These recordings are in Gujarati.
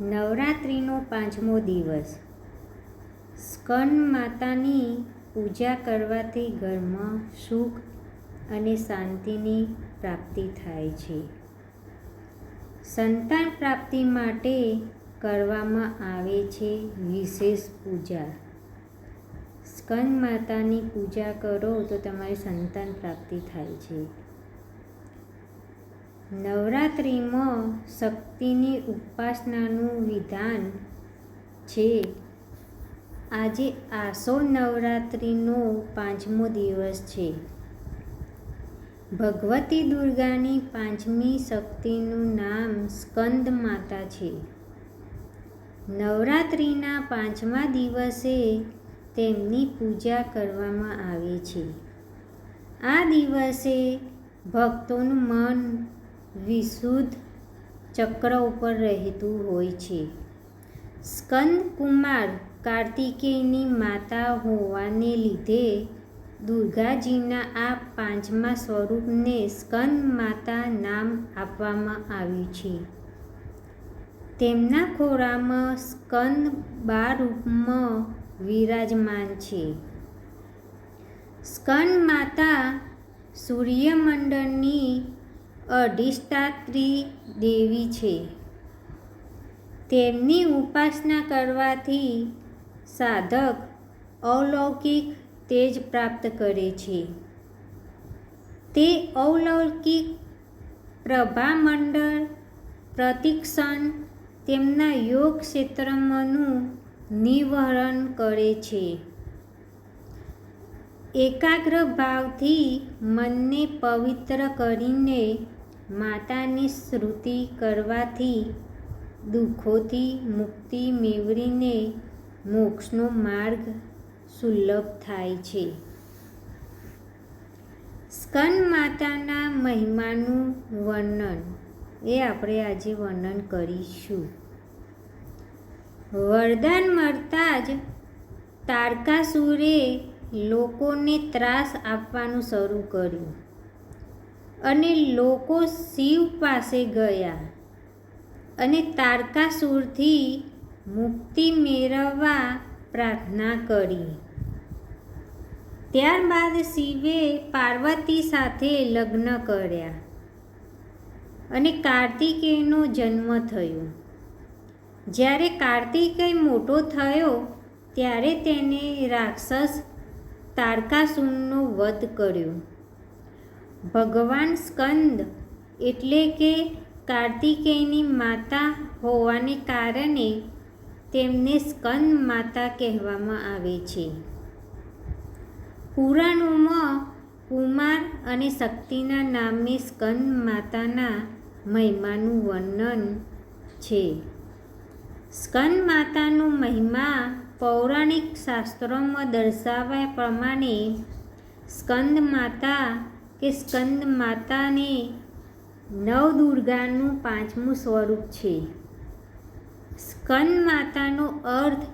નવરાત્રિનો પાંચમો દિવસ. સ્કન માતાની પૂજા કરવાથી ઘરમાં સુખ અને શાંતિની પ્રાપ્તિ થાય છે. સંતાન પ્રાપ્તિ માટે કરવામાં આવે છે વિશેષ પૂજા. સ્કંદ માતાની પૂજા કરો તો તમારી સંતાન પ્રાપ્તિ થાય છે. નવરાત્રિમાં શક્તિની ઉપાસનાનું વિધાન છે. આજે આસો નવરાત્રિનો પાંચમો દિવસ છે. ભગવતી દુર્ગાની પાંચમી શક્તિનું નામ સ્કંદ માતા છે. નવરાત્રિના પાંચમા દિવસે તેમની પૂજા કરવામાં આવે છે. આ દિવસે ભક્તોનું મન વિશુદ્ધ ચક્ર ઉપર રહેતું હોય છે. સ્કંદ કુમાર કાર્તિકેયની માતા હોવાને લીધે દુર્ગાજીના આ પાંચમા સ્વરૂપને સ્કંદ માતા નામ આપવામાં આવ્યું છે. તેમના ખોરામાં સ્કંદ બાર રૂપમાં વિરાજમાન છે. સ્કંદ માતા સૂર્યમંડળની અધિષ્ઠાત્રી દેવી છે. તેમની ઉપાસના કરવાથી સાધક અલૌકિક તેજ પ્રાપ્ત કરે છે. તે અલૌકિક પ્રભામંડળ, પ્રતિક્ષણ તેમના યોગ ક્ષેત્રમાંનું નિવહરણ કરે છે. એકાગ્ર ભાવથી મનને પવિત્ર કરીને માતાની સ્તુતિ કરવાથી દુઃખોથી મુક્તિ મેળવીને મોક્ષનો માર્ગ સુલભ થાય છે. સ્કંદ માતાના મહિમાનું વર્ણન. એ આપણે આજે વર્ણન કરીશું. વરદાન મળતા જ તારકાસુરે લોકોને ત્રાસ આપવાનું શરૂ કર્યું. અને લોકો શિવ પાસે ગયા અને તારકાસુરથી મુક્તિ મેળવવા પ્રાર્થના કરી. ત્યારબાદ શિવે પાર્વતી સાથે લગ્ન કર્યા અને કાર્તિકેયનો જન્મ થયો. જ્યારે કાર્તિકેય મોટો થયો, ત્યારે તેને રાક્ષસ તારકાસુરનો વધ કર્યો. ભગવાન સ્કંદ એટલે કે કાર્તિકેયની માતા હોવાને કારણે તેમને સ્કંદ માતા કહેવામાં આવે છે. પુરાણોમાં કુમાર અને શક્તિના નામે સ્કંદ માતાના મહિમાનું વર્ણન છે. સ્કંદ માતાનો મહિમા પૌરાણિક શાસ્ત્રોમાં દર્શાવ્યા પ્રમાણે સ્કંદ માતા કે સ્કંદ માતાને નવદુર્ગાનું પાંચમું સ્વરૂપ છે. સ્કંદ માતાનો અર્થ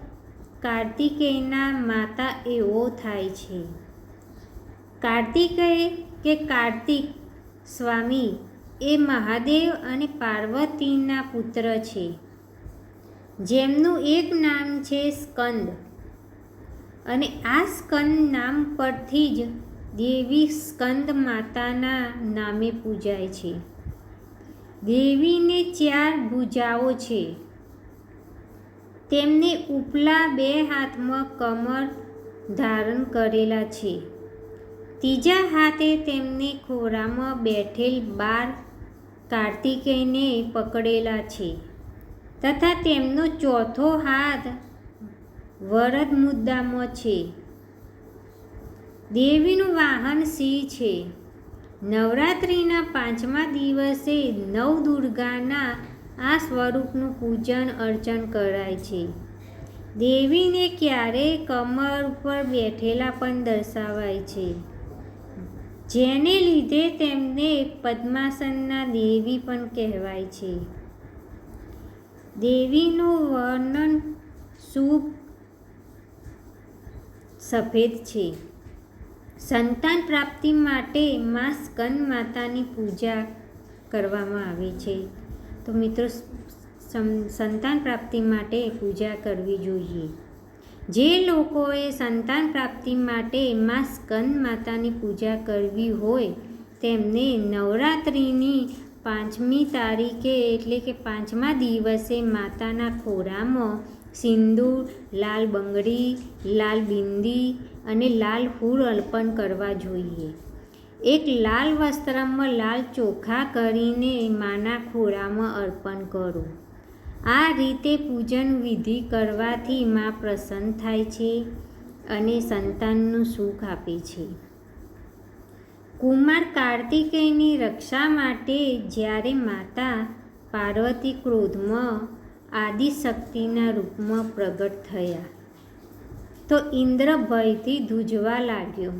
કાર્તિકેયના માતા એવો થાય છે. કાર્તિકેય કે કાર્તિક સ્વામી એ મહાદેવ અને પાર્વતીના પુત્ર છે. જેમનું એક નામ છે સ્કંદ. અને આ સ્કંદ નામ પરથી જ દેવી સ્કંદ માતાના નામે પૂજાય છે. દેવીને ચાર ભુજાઓ છે. તેમને ઉપલા બે હાથમાં કમર ધારણ કરેલા છે. ત્રીજા હાથે તેમને ખોરામાં બેઠેલ બાર કાર્તિકેયને પકડેલા છે તથા તેમનો ચોથો હાથ વરદ મુદ્દામાં છે. દેવીનું વાહન સિંહ છે. નવરાત્રિના પાંચમા દિવસે નવદુર્ગાના આ સ્વરૂપનું પૂજન અર્ચન કરાય છે. દેવીને ક્યારેય કમર ઉપર બેઠેલા પણ દર્શાવાય છે. જેને લીધે તેમને પદ્માસનના દેવી પણ કહેવાય છે. દેવીનું વર્ણન શુભ, સફેદ છે. સંતાન પ્રાપ્તિ માટે મા સ્કંદ માતાની પૂજા કરવામાં આવે છે. તો મિત્રો સંતાન પ્રાપ્તિ માટે પૂજા કરવી જોઈએ. જે લોકોએ સંતાન પ્રાપ્તિ માટે મા સ્કંદ માતાની પૂજા કરવી હોય, તેમને નવરાત્રિની પાંચમી તારીખે એટલે કે પાંચમા દિવસે માતાના ખોરામાં સિંદૂર લાલ બંગડી, લાલ બિંદી અને લાલ ફૂલ અર્પણ કરવા જોઈએ. એક લાલ વસ્ત્રમાં લાલ ચોખા કરીને માના ખોળામાં અર્પણ કરો. આ રીતે પૂજન વિધિ કરવાથી મા પ્રસન્ન થાય છે અને સંતાનનું સુખ આપે છે. કુમાર કાર્તિકેયની રક્ષા માટે જ્યારે માતા પાર્વતી ક્રોધમાં આદિશક્તિના રૂપમાં પ્રગટ થયા. તો ઇન્દ્ર ભયથી ધૂજવા લાગ્યો.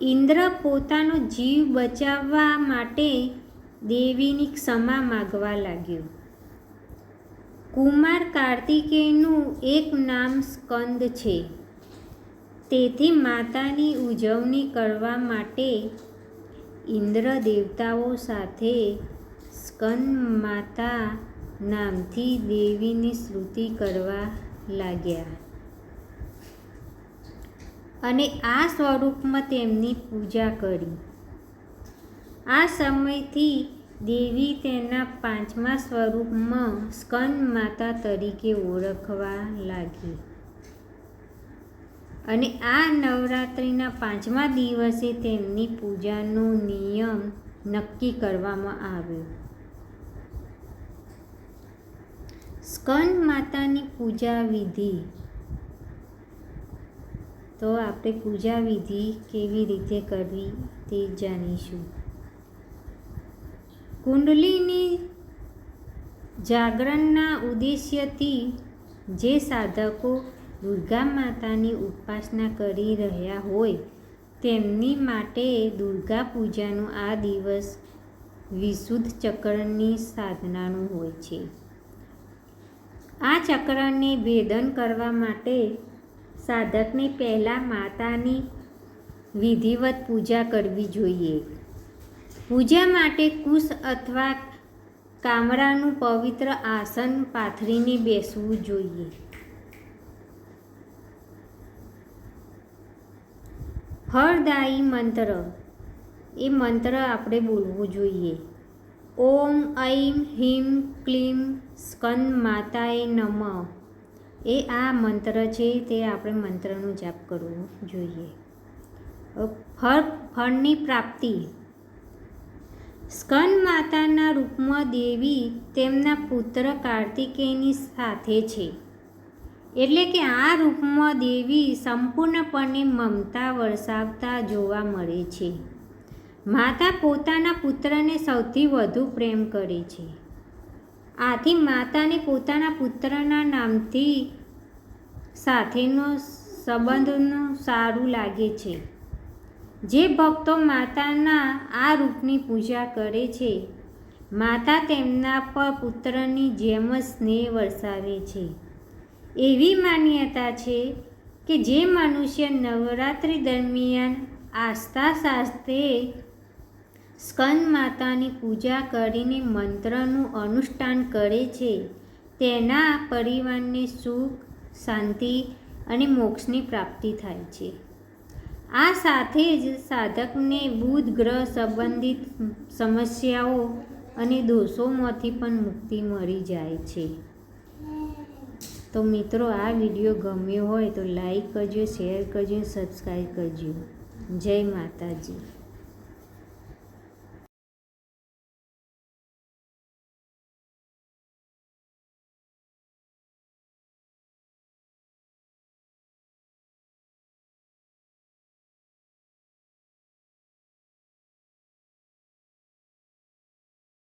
ઇન્દ્ર પોતાનો જીવ બચાવવા માટે દેવીની ક્ષમા માગવા લાગ્યો. કુમાર કાર્તિકેયનું એક નામ સ્કંદ છે. તેથી માતાની ઉજવણી કરવા માટે ઇન્દ્ર દેવતાઓ સાથે સ્કંદ માતા નામથી દેવીની સ્તુતિ કરવા લાગ્યા. અને આ સ્વરૂપમાં તેમની પૂજા કરી. આ સમયથી દેવી તેના પાંચમા સ્વરૂપમાં સ્કંદ માતા તરીકે ઓળખવા લાગી. અને આ નવરાત્રિના પાંચમા દિવસે તેમની પૂજાનો નિયમ નક્કી કરવામાં આવ્યો. સ્કંદ માતાની પૂજા વિધિ. તો આપણે પૂજા વિધિ કેવી રીતે કરવી તે જાણીશું. કુંડલીની જાગરણના ઉદ્દેશ્યથી જે સાધકો દુર્ગા માતાની ઉપાસના કરી રહ્યા હોય, તેમની માટે દુર્ગા પૂજાનો આ દિવસ વિશુદ્ધ ચક્રની સાધનાનું હોય છે. આ ચક્રને ભેદન કરવા માટે સાધકને પહેલાં માતાની વિધિવત પૂજા કરવી જોઈએ. પૂજા માટે કુશ અથવા કામરાનું પવિત્ર આસન પાથરીને બેસવું જોઈએ. ફળદાયી મંત્ર. એ મંત્ર આપણે બોલવું જોઈએ. ઓમ ઐમ હિમ ક્લીમ સ્કંદ માતાએ નમ. એ આ મંત્ર છે તે આપણે મંત્રનો જાપ કરવો જોઈએ. ફળ, ફળની પ્રાપ્તિ. સ્કંદ માતાના રૂપમાં દેવી તેમના પુત્ર કાર્તિકેયની સાથે છે. એટલે કે આ રૂપમાં દેવી સંપૂર્ણપણે મમતા વરસાવતા જોવા મળે છે. માતા પોતાના પુત્રને સૌથી વધુ પ્રેમ કરે છે. આથી માતાને પોતાના પુત્રના નામથી સાથેનો સંબંધનું સારું લાગે છે. જે ભક્તો માતાના આ રૂપની પૂજા કરે છે, માતા તેમના પર પુત્રની જેમ જ સ્નેહ વરસાવે છે. એવી માન્યતા છે કે જે મનુષ્ય નવરાત્રિ દરમિયાન આસ્થા સાથે સ્કંદ માતાની પૂજા કરીને મંત્રનું અનુષ્ઠાન કરે છે. તેના પરિવારને સુખ, શાંતિ અને મોક્ષની પ્રાપ્તિ થાય છે. આ સાથે જ સાધકને બુધ ગ્રહ સંબંધિત સમસ્યાઓ અને દોષોમાંથી પણ મુક્તિ મળી જાય છે. તો મિત્રો, આ વીડિયો ગમ્યો હોય તો લાઈક કરજો, શેર કરજો સબસ્ક્રાઈબ કરજો. જય માતાજી.